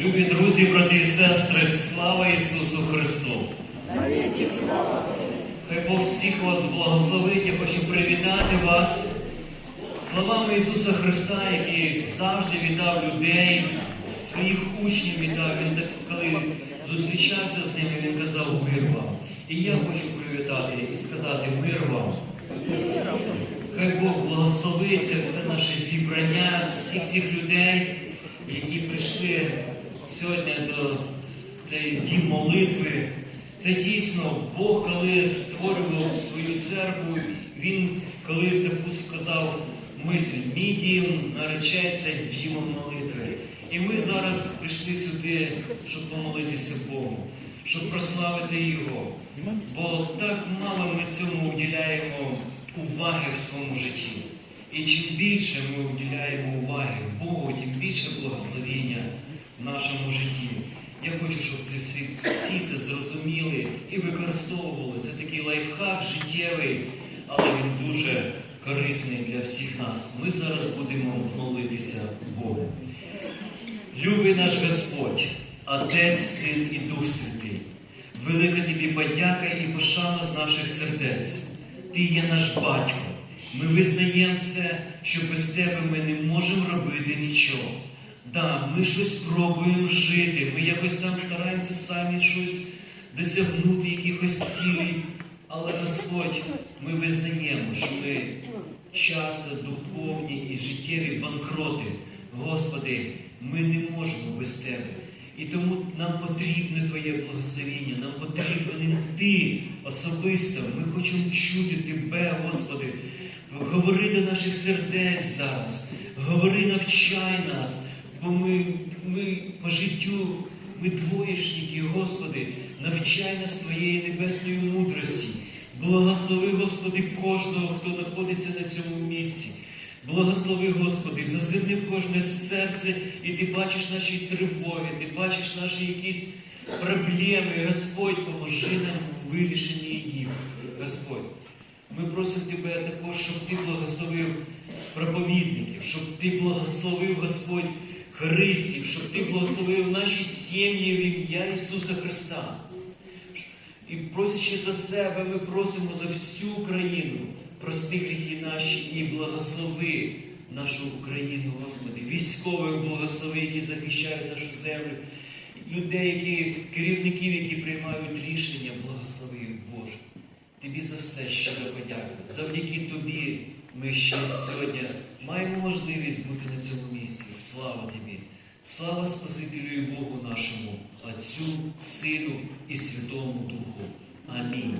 Любі друзі, брати і сестри, слава Ісусу Христу! Хай Бог всіх вас благословить. Я хочу привітати вас словами Ісуса Христа, який завжди вітав людей, своїх учнів вітав. Він так, коли зустрічався з ними, він казав мир вам. І я хочу привітати і сказати мир вам. Хай Бог благословить це все наше зібрання, всіх цих людей, які прийшли сьогодні до цієї дім молитви. Це дійсно Бог, коли створював свою церкву, він колись таку сказав мисль, мій дім наречається дімом молитви. І ми зараз прийшли сюди, щоб помолитися Богу, щоб прославити Його. Бо так мало ми цьому уділяємо уваги в своєму житті. І чим більше ми уділяємо уваги Богу, тим більше благословення в нашому житті. Я хочу, щоб це всі, всі це зрозуміли і використовували. Це такий лайфхак життєвий, але він дуже корисний для всіх нас. Ми зараз будемо молитися Богу. Любий наш Господь, Отець, Син і Дух Святий, велика тобі подяка і пошана з наших сердець. Ти є наш батько. Ми визнаємо це, що без тебе ми не можемо робити нічого. Да, ми щось пробуємо жити, ми якось там стараємося самі щось досягнути, якихось цілей. Але Господь, ми визнаємо, що ми часто духовні і життєві банкроти. Господи, ми не можемо без Тебе. І тому нам потрібне Твоє благословіння, нам потрібен Ти особисто. Ми хочемо чути Тебе, Господи. Говори до наших сердець зараз. Говори, навчай нас, по життю, ми двоєшники, Господи, навчай нас Твоєї небесної мудрості. Благослови, Господи, кожного, хто знаходиться на цьому місці. Благослови, Господи, зазирни в кожне серце, і Ти бачиш наші тривоги, Ти бачиш наші якісь проблеми. Господь, поможи нам у вирішенні їх, Господь. Ми просимо Тебе також, щоб Ти благословив проповідників, щоб Ти благословив, Господь, Христів, щоб Ти благословив наші сім'ї в ім'я Ісуса Христа. І просячи за себе, ми просимо за всю Україну, прости гріхи наші і благослови нашу Україну, Господи, військових благослови, які захищають нашу землю, людей, які, керівників, які приймають рішення, благослови їх, Боже. Тобі за все щиро подяка. Завдяки Тобі ми ще сьогодні маємо можливість бути на цьому місці. Слава Тобі! Слава Спасителю і Богу нашому, Отцю, Сину і Святому Духу. Амінь.